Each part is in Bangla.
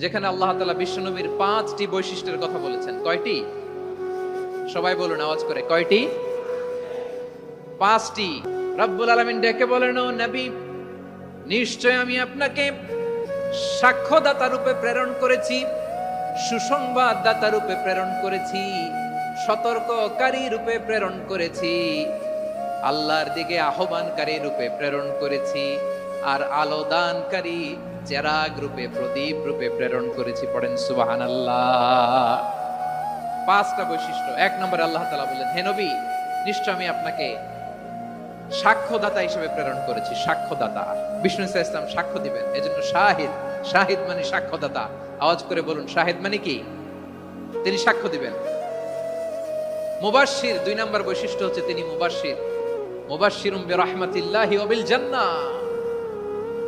যেখানে আল্লাহ তালা বিশ্বনবীর পাঁচটি বৈশিষ্ট্যের কথা বলেছেন। কয়টি? সবাই বলুন, আওয়াজ করে। কয়টি? পাঁচটি। রব্বুল আলমিন ডেকে বলেন নবী, নিশ্চয় আমি আপনাকে সাক্ষ্যদাতা রূপে প্রেরণ করেছি, সুসংবাদদাতা রূপে প্রেরণ করেছি, সতর্ককারী রূপে প্রেরণ করেছি, আল্লাহর দিকে আহ্বানকারী রূপে প্রেরণ করেছি আর আলো দানকারী চেরাগ রূপে, প্রদীপ রূপে প্রেরণ করেছি, পড়েন সুবাহান আল্লাহ পাঁচটা বৈশিষ্ট্য। এক নম্বর আল্লাহ তালা বললেন, হে নবী, নিশ্চয় আমি আপনাকে সাক্ষ্যদাতা হিসেবে প্রেরণ করেছি, সাক্ষ্যদাতা। বিষ্ণু ইসা ইসলাম সাক্ষ্য দিবেন, এজন্য শাহিদ শাহিদ মানে সাক্ষ্যদাতা। আওয়াজ করে বলুন, শাহিদ মানে কি? তিনি সাক্ষ্য দিবেন। মুবাশশির, দুই নম্বর বৈশিষ্ট্য হচ্ছে তিনি মুবাশশির। মুবাশশিরুম বিরহমাতিল্লাহি ওয়া বিল জান্নাহ।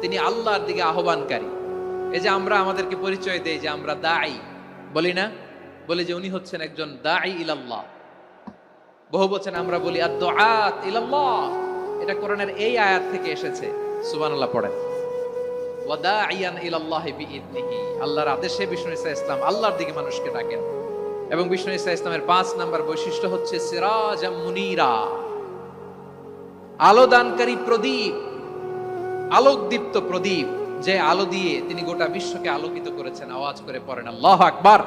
তিনি আল্লাহর দিকে আহ্বানকারী। এই যে আমরা আমাদেরকে পরিচয় দেই যে আমরা দাই বলি না? বলি যে উনি হচ্ছেন একজন দাই ইলাল্লাহ। বহু বচন আমরা বলি আদ ইলাল্লাহ। এটা কোরআনের এই আয়াত থেকে এসেছে। সুবহানাল্লাহ, পড়েন। ওয়াদাইয়ান ইলাল্লাহি বিইذনিহি আল্লাহর আদেশে বিষ্ণু ইসা ইসলাম আল্লাহর দিকে মানুষকে ডাকেন। এবং বিষ্ণু ইসা ইসলামের পাঁচ নাম্বার বৈশিষ্ট্য হচ্ছে সিরাজ মুনিরা। আলো দানকারী প্রদীপ। আলোকদীপ্ত প্রদীপ যে আলো দিয়ে তিনি গোটা বিশ্বকে আলোকিত করেছেন, আওয়াজ করে পড়েন আল্লাহ আকবার।